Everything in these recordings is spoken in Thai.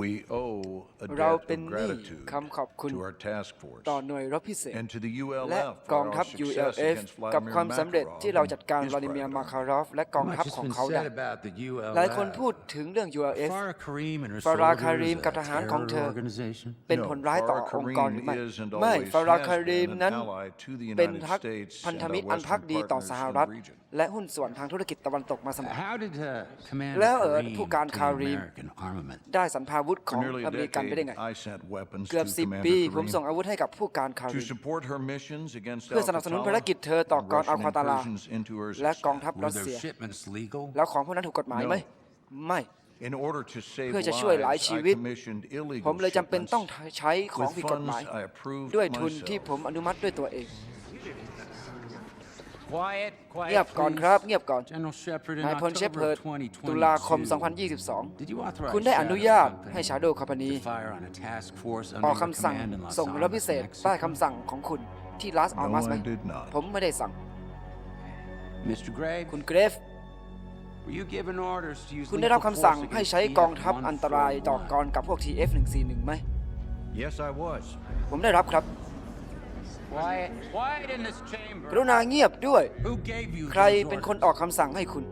We owe a เรา debt เป็น of หนี้ gratitude คำขอบคุณ to our task force ต่อหน่วยรบพิเศษ and to the และ ULF ก for องทัพ our success ULF against กับ Vladimir ความสำเร็จ Makarov ที่เราจัดการ and วลาดิเมียร์ his มา brother. คารอฟ และกองทัพ Much has ของ been เขาได้ said about the ULF. หลายคนพูดถึงเรื่อง ULF Farah Kareem and her ฟารา soldiers คารีม a กับทหารของเธอ terror organization. เป็น No, ผลร้ายต่อ Farah องค์กรหรือไม่ Kareem is and ไม่ always ฟารา has คารีม been an นั้น ally to the เป็น United ทัก States พันธ and มิตร our อันพัก Western ดีต่อ partners ส in ห the รัฐ region. และหุ้นส่วนทางธุรกิจตะวันตกมาเสมอ How did uh, Commander แล้วเอ่อ Kareem ผู้การ obtain คารีม American armament? ได้สันพาวุธข For อง nearly อ a เมริกันไปได้ไง decade, I sent weapons เกือบ to สิบ Commander ปี ผมส่ง Kareem อาวุธให้กับผู้การคา to รีม support her missions against เพื่อสนับสนุนภารกิจเธอต่อกอง Al-Qaeda อัล and คาตาลา Russian incursions into her และกองทัพ Were รัส their เซีย shipments legal? แล้วของพวกนั้นถูกกฎหมายไหม ไม่ In order to save เพื่อจะช่วยหลาย lives, ชี I วิต commissioned ผม illegal เลยจำเป็นต้อง shipments ใช้ของ with ผิดกฎหมาย funds I approved ด้วยทุนที่ myself. ผมอนุมัติด้วยตัวเอง Quiet, เงียบ quiet, ก่อน please. ครับ เงียบก่อน General Shepard in นายพล October เชฟเพิร์ of ดตุลาคม 2022. Did you 2022 authorize คุณได้อนุ Shadow ญาต Company ให้ Shadow Company to fire on a task force อ under อก your คำสั่ง command in Las ส่งรบพิ Almas, เศษใต้คำ Mexico? สั่งของคุณที่ลาสอัล No, มาสไหม I did not. ผมไม่ได้สั่ง Mr. Gray, คุณเกรฟ were you given orders to use คุณได้รับ lethal คำสั่ง force ให้ against ใช้กองทัพอันตรายต่อ TF-141? กรกับพวก TF141 ไหม Yes, I was. ผมได้รับครับ Quiet, quiet in this chamber. กรุณาเงียบด้วย Who gave you ใคร those เป็นคน orders? ออกคำสั่งให้คุณ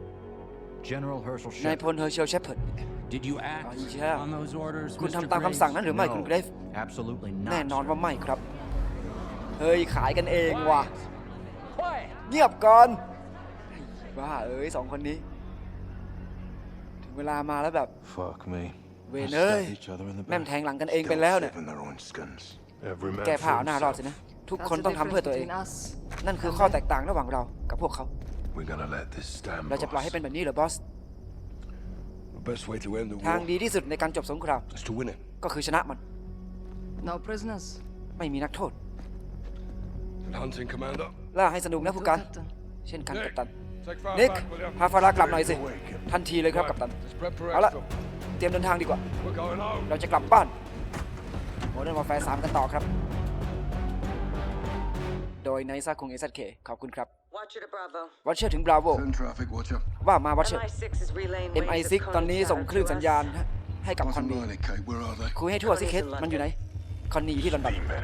General Herschel นาย Shepard. พลเฮอร์เชลเชฟเพิร์ด Did you act Oh, yeah. on those orders, คุณ Mr. ทำตาม Graves? คำสั่งนั้นหรือไม่คุณเกรฟ absolutely แน่นอนว่าไม่ครับ เฮ้ย ขายกันเองว่ะ Quiet. เงียบก่อนบ้าเอ้ยสองคนนี้ ถึงเวลามาแล้วแบบ Fuck me. Wait, They no. stab each other in the แม่ม back. แทงหลังกันเองไปแล้วเนี่ย Saving their own skins. แก้ผ้าเอาหน้ารอดสินะ ทุกคนต้องทำเพื่อตัวเอง นั่นคือข้อแตกต่างระหว่างเรากับพวกเขา We're gonna let this stand. เราจะปล่อยให้เป็นแบบนี้เหรอบอส The best way to end the ทางดีที่สุดในการจบสงคราม is to win it. ก็คือชนะมัน No prisoners. ไม่มีนักโทษ And hunting, Commander. ล่าให้สนุกนะผู้การ Captain. เช่นกันกัปตัน Take fire นิก back, will you? พาฟารากลับหน่อยสิทันทีเลยครับกัปตัน Let's prep for เอาละ exfil. เตรียมเดินทางดีกว่า We're going home. เราจะกลับบ้านโมเดิร์นวอร์แฟร์สามกันต่อครับ โดยในซาคงเอสเคขอบคุณครับ Watcher to Bravo. วัชเชอร์ถึงบราโว Send traffic, watcher. ว่ามาวัชเชอร์ MI6 is relaying waves MI6 of ตอนนี้ส่งคลื่นสัญญาณ to us. ให้กับคอน Bottom นี line, it, Kate. Where are they? คุยให้ทั่วสิเคส Connie's in มันอยู่ไหน คอนนีอยู่ที่ลอนดอน in hell.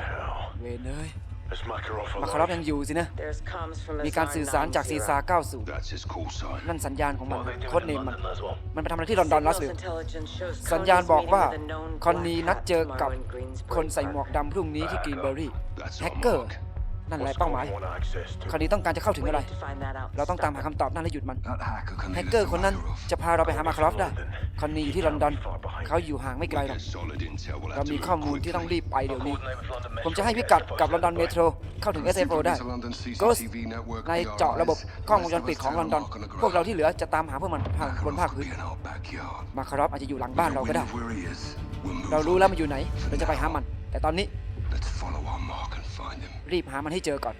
เวนเอ้ย Is Makarov มาคารอฟยังอยู่สินะ There's comms from มีการสื่อสารจากซีซา 90. 90 That's his call sign. นั่นสัญญาณของมันโค้ดเนมมันมันไปทำอะไรที่ลอนดอนลัส Signals วิล intelligence shows สัญญาณ Connie's บอกว่า meeting with a known คอนนี black นัด hat เจอกับ tomorrow in Greensbury คนใส่หมวก Park. ดำพรุ่งนี้ที่กรีนเบอร์รี่ That's แฮ our กเกอร์ mark. นั่นแหละเป้าหมายคอนนีต้องการจะเข้าถึง We อะไร need to find that out. เราต้องตาม Stop หา it. คำตอบนั่นและหยุดมัน That hacker can แฮ lead ก us เกอร์ to คนนั้น Makarov. จะพาเราไปหามาคารอฟได้ คอนนีอยู่ที่ลอนดอน เขาอยู่ห่างไม่ไกลหรอก Get solid intel. We'll เรา have to มี move ข้อมูลที่ต้องรี quickly. บไปเดี๋ยวนี้ ผมจะให้พิกัดกับลอนดอนเมโทรเข้าถึง SFO ได้ Ghost ในเจาะระบบกล้องวงจรปิดของลอนดอน พวกเราที่เหลือจะตามหาพวกมันทางบนภาคพื้น มาคารอฟอาจจะอยู่หลังบ้านเราก็ได้ เรารู้แล้วมันอยู่ไหน เราจะไปหามัน แต่ตอนนี้ Let's follow our mark and find him. รีบหามันให้เจอก่อน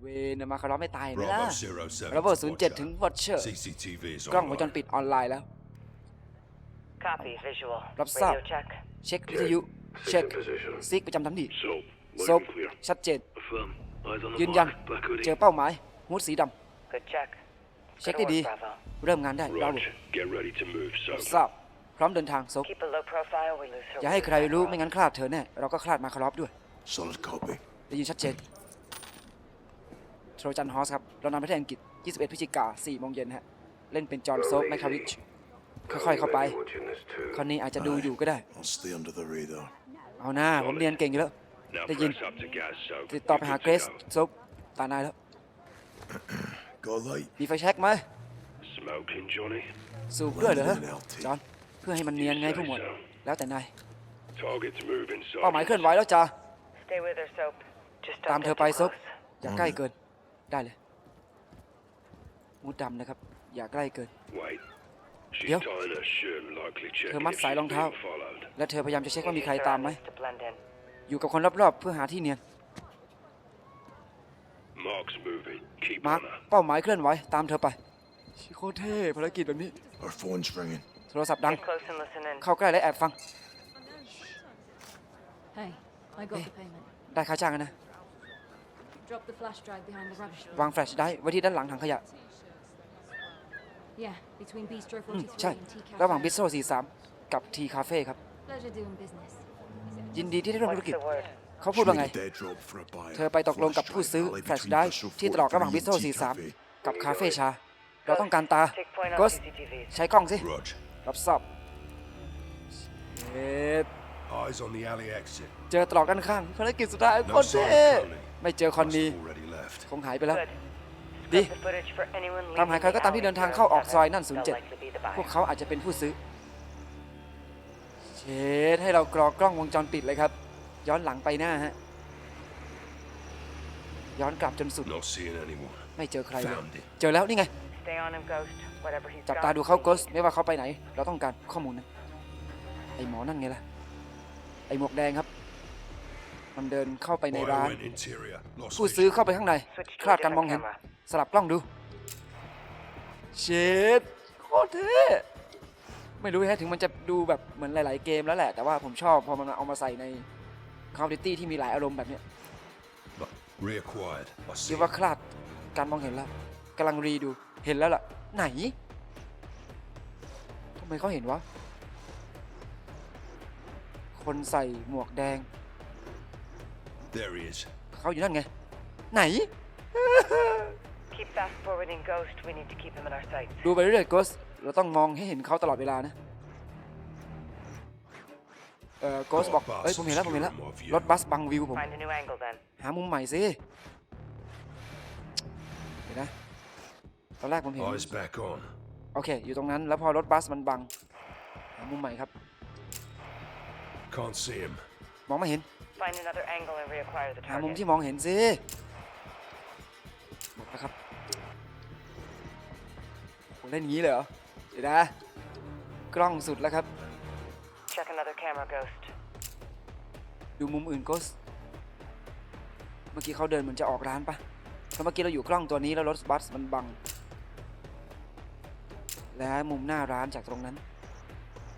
เวนมาคารอฟไม่ตายไหมล่ะ Bravo 07 Bravo to 07ถึง Watcher CCTV is กล้องวงจร online. ปิดออนไลน์แล้ว Copy. Visual. รับทราบ Radio check. เช็ควิทยุเช็คซิกประจำตำหนิศพชัดเจน ยืนยัน เจอเป้าหมายฮูดสีด Good check. ำเช็ค Good ได้ดี work, Bravo. เริ่มงานได้เรา Get ready to move, ทราบพร้อมเดินทางศพ Keep a low profile. We lose her. อย่าให้ใครรู้ไม่งั้นคลาดเธอแน่ เราก็คลาดมาคารอฟด้วย Solid copy. ได้ยินชัดเจนโทรจันฮอสครับ เรานำประเทศอังกฤษ 21 พฤศจิกา4โมงเย็นฮะ เล่นเป็นจอห์นโซฟแมคคาวิช ค่อยๆเข้าไปคนนี้อาจจะดูอยู่ก็ได้ I'll stay under the radar. เอาหน้า ผมเรียนเก่งอยู่แล้ว Now They did- press up to gas soap. ติดต่อไปหาเกรซโซฟตานายแล้ว Got light. มีไฟแช็กไหม Smoking, Johnny. สูบด้วยเหรอฮะจอห์นเพื่อให้มันเนียนไงผู้หมวด แล้วแต่นาย Target's moving, เป้าหมาย Sergeant. เคลื่อนไหวแล้วจ้า Stay with her, Soap. Just ตาม don't เธ get อไป too ซบ close. อย่าใกล้เกิน ได้เลย มูดดำนะครับ อย่าใกล้เกิน Wait. She's Yo. tying her shirt and likely checking Her mắt if xài she's long thao. being followed. และเธอพยายามจะเช็คว่ามีใคร Use ตามไหม surroundings to blend in. อยู่กับคนรอบๆ เพื่อหาที่เนียน Mark's moving. Keep มาร์ค on her. เป้าหมายเคลื่อนไหว ตามเธอไปชิโคตรเท่ภารกิจแบบนี้ Her phone's ringing. โทรศัพท์ดัง Get close and listen in. เข้าใกล้และแอบฟัง Hey, I got the payment. ได้ค่าจ้างกันนะ Drop the flash drive behind the rubbish bin. วางแฟลชได้ไว้ที่ด้านหลังถังขยะ Yeah, between Bistro อืม43ใช่ and Tea Cafe. ระหว่างบิสโซ43 กับทีคาเฟ่ครับ Pleasure doing business. ยินดีที่ได้ร่วมธุร What's กิจ the word? เขาพูดว่าไง Dead drop for a buyer. เธอไปตกลงกับผู้ซื้อแฟลชไดร์ที่ตรอกระหว่างบิสโตร43 กับคาเฟ่ชา เราต้องการตา Take point on โกส CCTVs. ใช้กล้องสิ Rog. รับทราบเช็ด Eyes on the alley exit. เจอตรอกด้านข้างภารกิจสุดท้าย No คน sign เท่ of Conley. ไม่เจอคอนนี Must have already left. คงหายไปแล้ว Good. ดี Scrub the footage for anyone ตามหา leaving ใครก็ the ตามที่ alley เดินทาง during เข้าออก seven. ซอยนั่น They'll likely be the 07พวก buyer. เขาอาจจะเป็นผู้ซื้อ เชดให้เรากรอกกล้องวงจรปิดเลยครับ ย้อนหลังไปหน้าฮะ ย้อนกลับจนสุด Not seeing anyone. ไม่เจอใครเลย Found it. เจอแล้วนี่ไง Stay on him, Ghost. Whatever he's จับ got, ตาดูเขา we โกส need. ไม่ว่าเขาไปไหน เราต้องการข้อมูลนะ ไอหมอนั่นไงล่ะ ไอหมวกแดงครับ มันเดินเข้าไปใน Buyer ร้าน went interior. Lost ผู้ vision. ซื้อเข้าไปข้างใน Switch to คลา a ดการมอง different เห็น camera. สลับกล้องดู เชดโคตรเท่ไม่รู้แฮะถึงมันจะดูแบบเหมือนหลาย ๆ เกมแล้วแหละ แต่ว่าผมชอบพอมันเอามาใส่ใน Call of Duty ที่มีหลายอารมณ์แบบเนี้ย Reacquired. I คิ see. ดว่าคลาดการมองเห็นแล้วกำลังรีดูเห็นแล้วล่ะ ไหนทำไมเขาเห็นวะ คนใส่หมวกแดง There he is. เขาอยู่นั่นไง ไหน Keep fast forwarding Ghost. We need to keep him in our sights. ดูไปเรื่อยๆ Ghost เราต้องมองให้เห็นเขาตลอดเวลานะ เอ่อ Ghost บอก เอ้ย ผมเห็นแล้ว ผมเห็นแล้ว รถบัสบังวิวผม Find a new angle then. หามุมใหม่สิเดี๋ยวนะ ตอนแรกผมเห็น Eyes back on. โอเค อยู่ตรงนั้น แล้วพอรถบัสมันบัง หามุมใหม่ครับ Can't see him. มองไม่เห็น Find another angle and reacquire the หามุม target. ที่มองเห็นสิหมดแล้วครับผมเล่นอย่างนี้เลยเหรอ เดี๋ยวนะ กล้องสุดแล้วครับ Check another camera, Ghost. ดูมุมอื่นก็เมื่อกี้เขาเดินเหมือนจะออกร้านปะแล้วเมื่อกี้เราอยู่กล้องตัวนี้แล้วรถบัสมันบัง และมุมหน้าร้านจากตรงนั้น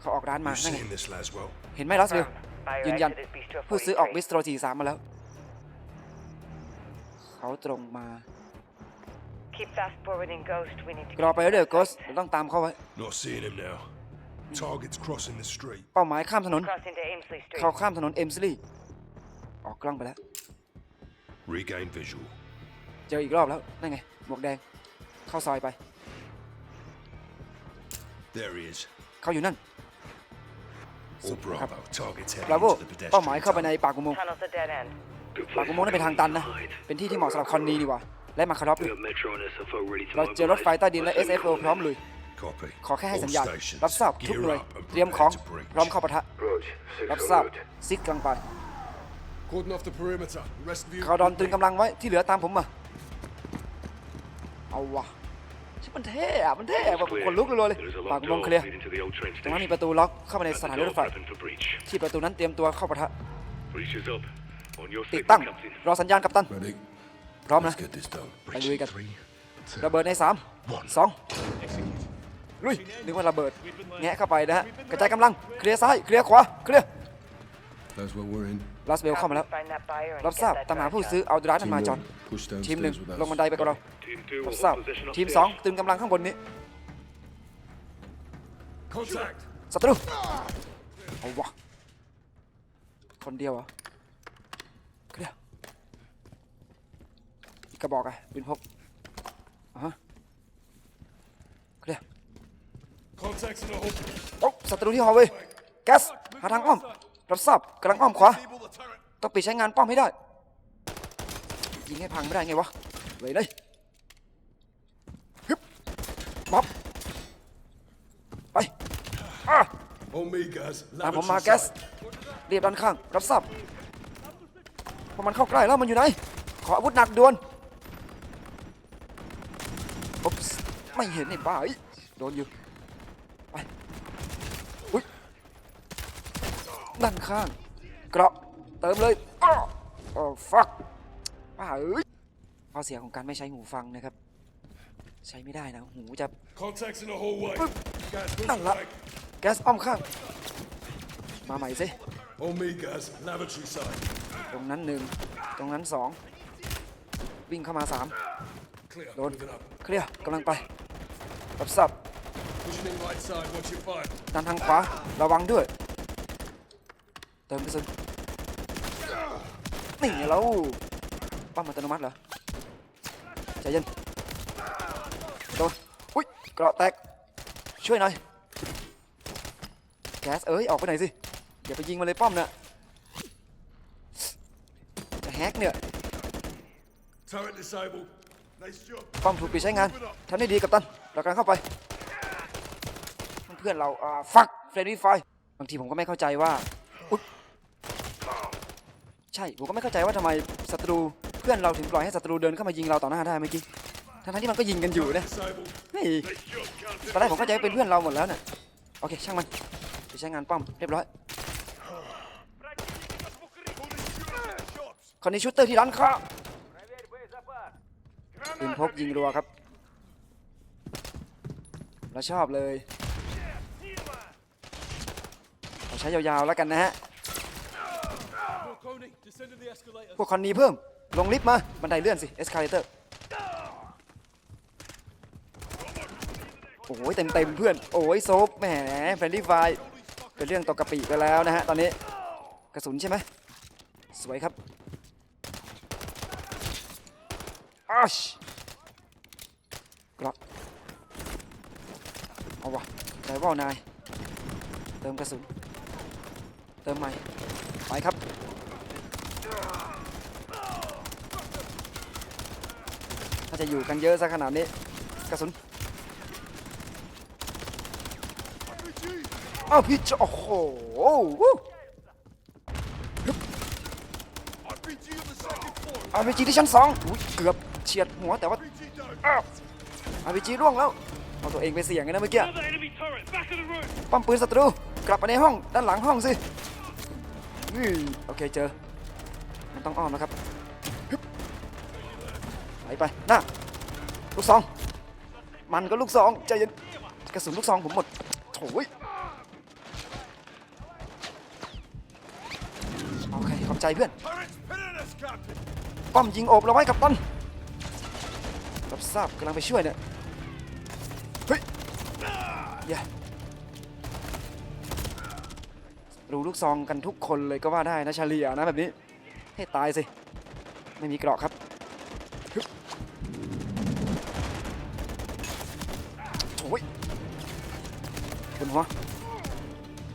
เขาออกร้านมา You've นั่นไง seen this, Laswell. เห็นไหมลัสเวล Buyer ยืนยัน exited Bistro ผู้ซื้อออกบิ 43. สโตรทีสามมาแล้ว เขาตรงมา Keep fast forwarding Ghost. We need to กรอ keep ไป him in เรื่อย our ๆกส sights. เราต้องตามเขาไว้ Not seeing him now. Target's crossing the street. เป้าหมายข้ามถนน Crossing to Amesley Street. เขาข้ามถนนเอ็มซิลี่ออกกล้องไปแล้ว Regain visual. เจออีกรอบแล้ว นั่นไง หมวกแดง เข้าซอยไป There he is. เขาอยู่นั่น All Bravo. Target's heading บราโว into the เป้าหมาย pedestrian เข้าไปใน tunnel. ปากอุโมงค์ Tunnel's a dead end. Good ปาก place อุโมงค์นั่นเป็นทางตันนะ เป็นที่ที่เหมาะสำหรับคอนนีดีกว่า และมาคารอฟด้วย We got Metro and SFO ready to เราเจอรถไฟ mobilize. ใต้ดินและ Let's SFO move พร้อม on. ลุย Copy. ขอแค่ให้ All สัญญาณ stations, รับทราบทุก gear หน่วย up and เตรียมของ prepare to breach. พร้อมเข้าปะทะ Rog, รับทราบซิกกำลังไป Cordon off the perimeter. The rest of you. คาร์ดอนตรึงกำลังไว้ที่เหลือตามผมมา เอาวะ ชิบมันเท่อะมันเท่อะแบบขนลุกเลยเลย There's a ปาก locked อุโมง door ค์เคลียร์ leading to the old train ตรงนั้น station. มีประตูล็อกเข้ามาใน At ส the ถานีร door, ถไฟ prepping for breach. ที่ประตูนั้นเตรียมตัวเข้าปะทะ Breach is up. On your ติด signal, ตั้ง Captain. รอสัญญาณกัปตัน Ready? พร้อมนะ Let's get this done. ไปลุยกันระเบิดในสามสองลุยนึกว่าระเบิด แงะเข้าไปนะฮะ กระจายกำลัง เคลียร์ซ้าย เคลียร์ขวา เคลียร์ That's what we're in. ลัสเวลเข้ามาแล้ว Find that buyer and รับ get ทราบ that ตามหา drive ผู้ done. ซื้อเอาร้านนั้น Team มาจอน one, push ทีมหนึ่ง downstairs with ลงบันได us. ไปกับเรา Team two รับ will ทราบ hold possession ทีม upstairs. สองตึงกำลังข้างบนนี้ Contact. ศัตรูเอาวะคนเดียวเหรอเคลียร์อีกกระบอกอะปืนพกอ่าฮะเคลียร์ Contacts in the hole. โอ้ศัตรูที่ฮอลเวย์แก๊สหาทางอ้อมรับทราบกำลังอ้อมขวา Feeble the turret. ต้องปิดใช้งานป้อมให้ได้ ยิงให้พังไม่ได้ไงวะเลยเลยฮึบบ๊อบไปอะ On me, guys. ตามผม Lavatory มาแก๊ส side. เรียบด้านข้าง รับทราบพอมันเข้าใกล้แล้วมันอยู่ไหน ขออาวุธหนักด่วนอุ๊บส์ไม่เห็นไอ้บ้าเอ้ยโดนอยู่ไปอุ้ยด้านข้างเกราะ เติมเลยอ้อโอ้ฟักบ้าเอ้ยข้อเสียของการไม่ใช้หูฟังนะครับ ใช้ไม่ได้นะ หูจะ Contacts in the hallway. Guys, push นั่นละ back. แก๊สอ้อมข้าง มาใหม่สิ On me, guys. Lavatory side. ตรงนั้นหนึ่งตรงนั้นสองวิ่งเข้ามาสาม Clear. Lord. Moving up. เคลียร์กำลังไปรับทราบ Pushing in right side, watch your fire. ด้านทางขวา ระวังด้วย เติมกระสุ นนี่ไงเราป้อมอัตโนมัติเหรอใจเย็นโดนอุ้ยเกราะแตกช่วยหน่อยแก๊สเอ้ยออกไปไหนสิอย่าไปยิงมันเลยป้อมเน่ะจะแฮกเนี่ยป้อมถูกปิดใช้งานทำได้ดีกับตันเรากำลังเข้าไป เพื่อนเราอ่าฟักเฟรนดี้ไฟบางทีผมก็ไม่เข้าใจว่า ใช่ ผมก็ไม่เข้าใจว่าทำไมศัตรูเพื่อนเราถึงปล่อยให้ศัตรูเดินเข้ามายิงเราต่อหน้าได้เมื่อกี้ ทั้งๆที่มันก็ยิงกันอยู่นะ Disabled. เฮ้ยตอนแรกผมเข้าใจว่าเป็นเพื่อนเราหมดแล้วเนี่ยโอเค ช่างมันไปใช้งานป้อมเรียบร้อย คนนี้ชูตเตอร์ที่ร้านค้าปืนพกยิงรัวครับเราชอบเลย เราใช้ยาวๆแล้วกันนะฮะ Coney, descending the escalator. พวกคอนนีเพิ่ม ลงลิฟต์มา บันไดเลื่อนสิ เอสคาเลเตอร์ โอ้ยเต็มเต็มเพื่อน โอ้ยโซฟแหมแฟนดี้ไฟเป็นเรื่องตกกะปิไปแล้วนะฮะ ตอนนี้ กระสุนใช่ไหม สวยครับอัชกรอเอาวะใจว่านาย เติมกระสุน เติมใหม่ ไปครับ ถ้า จะอยู่กันเยอะซะขนาดนี้กระสุนเอ้าพี่จโอ้โหอาร์พีจีที่ชั้นสองเกือบเฉียดหัวแต่ว่าอาร์พีจีร่วงแล้วเอาตัวเองไปเสี่ยงไงนะเมื่อกี้ Another enemy turret. Back of the room. ป้อมปืนศัตรูกลับไปในห้องด้านหลังห้องสิโอเคเจอมันต้องอ้อมนะครับ ไหลไปหน้าลูกซอง มันก็ลูกซองใจเย็นกระสุนลูกซองผมหมดโถยโอเคขอบใจเพื่อนป้อมยิงโอบเราไว้กับตันรับทราบกำลังไปช่วยเนี่ยเฮ้ยอย่ารู้ลูกซองกันทุกคนเลยก็ว่าได้นะชาเลียนะแบบนี้ ให้ตายสิ ไม่มีเกราะครับฮึบโอ้ย บนหัว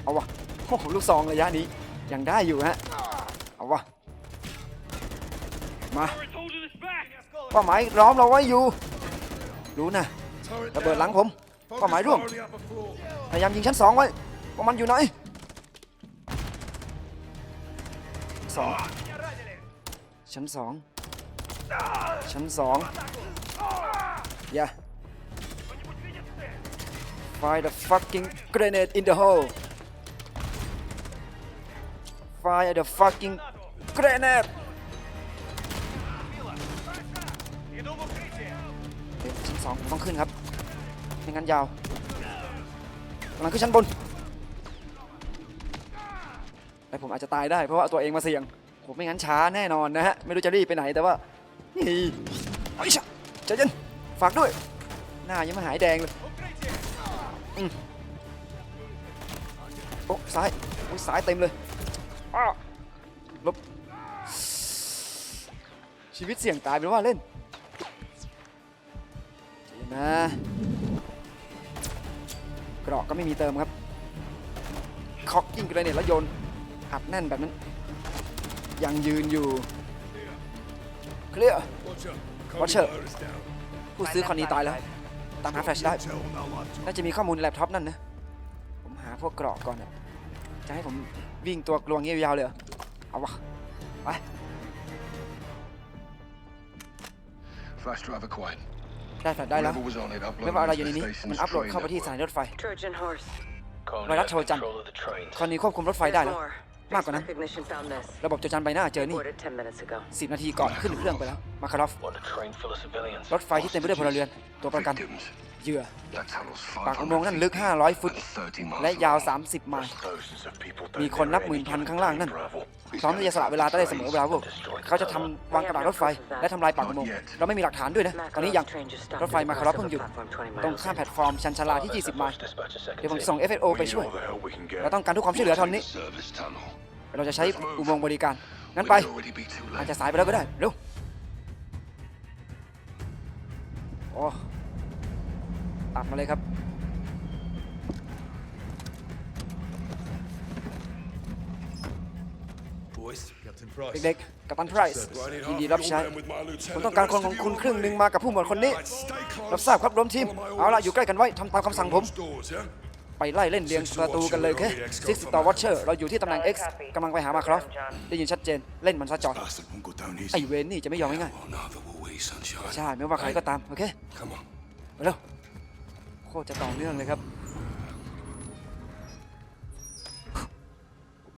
เอาวะโอ้โหลูกซองระยะนี้ยังได้อยู่ฮะเอาวะมาเป้าหมายล้อมเราไว้อยู่รู้นะระเบิดหลังผมเป้าหมายร่วงพยายามยิงชั้นสองไว้ว่ามันอยู่ไหนสองชั้นสองชั้นสองอย่า Fire the fucking grenade in the hole Fire the fucking grenade เดี๋ยวชั้นสองผมต้องขึ้นครับไม่งั้นยาวกำลังขึ้นชั้นบนแต่ผมอาจจะตายได้เพราะว่าเอาตัวเองมาเสี่ยง ผมไม่งั้นช้าแน่นอนนะฮะ ไม่รู้จะรีบไปไหนแต่ว่า นี่ไอ้ชะใจเย็นฝากด้วย หน้ายังไม่หายแดงเลย อ้ซ้ายโอ้ยซ้ายเต็มเลยอ้าลบชีวิตเสี่ยงตายเป็นว่าเล่นใจเย็นนะเกราะก็ไม่มีเติมครับคอกกิ้งกระเน็ตแล้วโยนอัดแน่นแบบนั้น ยังยืนอยู่ เคลียร์ Watch out. Watch Coney out. wire is down. ผู้ซื้อคนนี้ตายแล้วตามหาแฟลชได้ Intel on our laptop. น่าจะมีข้อมูลในแล็ปท็อปนั่นนะ ผมหาพวกเกราะก่อนอะ จะให้ผมวิ่งตัวกลวงเงี้ยยาวๆเลยเหรอเอาวะไป Flash drive acquired. ได้แฟลชได้แล้ว Whatever was on it ไม่ว่าอะไร uploaded อยู่ใน to นี้ the station's มันอัพโหลด train เข้าไปที่สถา network. นีรถไฟ Trojan horse. ไวรัสโทรจันทร์คราวนี้ควบคุมรถไฟได้ There's แล้ว more. มาก Face กว่านั้น recognition found this. ระบบโจรจันทร์ใบหน้าเจอนี่ Boarded 10 minutes ago. 10 นาทีก่อนขึ้นเครื่องไปแล้ว มาคารอฟ What a train full of civilians. รถไฟที่เต็มไปด้วยพลเรือน ตัวประกัน Victims. เหยื่อ That tunnel's ปากอุ500โมงค์นั่นลึก feet 500 ฟุต and 30 miles และยาว long. 30 ไมล์ Thousands of people มี down คนนับ there หมื่น any พัน time ข้างล่างนั่น Bravo. พร้อมที่จะสละเวลาได้เสมอบราโวเขาจะทำวางกระดาษรถไฟ และทำลายปากอุโมงค์เราไม่มีหลักฐานด้วยนะ ตอนนี้ยัง รถไฟมาคาร์เพิ่งหยุดตรงข้ามแพลตฟอร์มชันชาลาที่ 20 ไมล์ Dispatch a second เดี๋ยวผมจะ team. ส่ง FSO ไป We need ช่วย all the help we can get. เราต้องการทุกความช่วยเหลือตอนนี้ Service tunnel. เราจะใช้อุโมงค์บริการ งั้น We'd ไป already be too อาจ late. จะสายไปแล้วก็ได้ เร็วโอ้ ตัดมาเลยครับ Boys, Captain Price. เด็กๆกัปตันไพรส์ I need ยิน half ดี of รับ your ใช้ men with my ผม lieutenant. ต้องการ The คน rest ของ of you คุณ all ครึ่งหนึ่ง in. มากับผู้หมวดคนนี้ Right, stay close. รับทราบครับรวมทีม เอาล่ะ อยู่ใกล้กันไว้ทำตามคำสั่งผม Close doors, yeah? ไปไล่เล่นเรียงประตูกันเลยโอเคซิกต่อวอชเชอร์เราอยู่ที่ตำแหน่ง X กำลังไปหามาครับได้ยินชัดเจนเล่นมันซะจอด Bastard won't go down easy. ไอเวนนี่จะไม่ยอมง่าย Oh, neither will we, sunshine. ๆใช่ไม่ว่าใครก็ตาม โอเค Come on. ไปเร็ว โคตรจะต่อเนื่องเลยครับ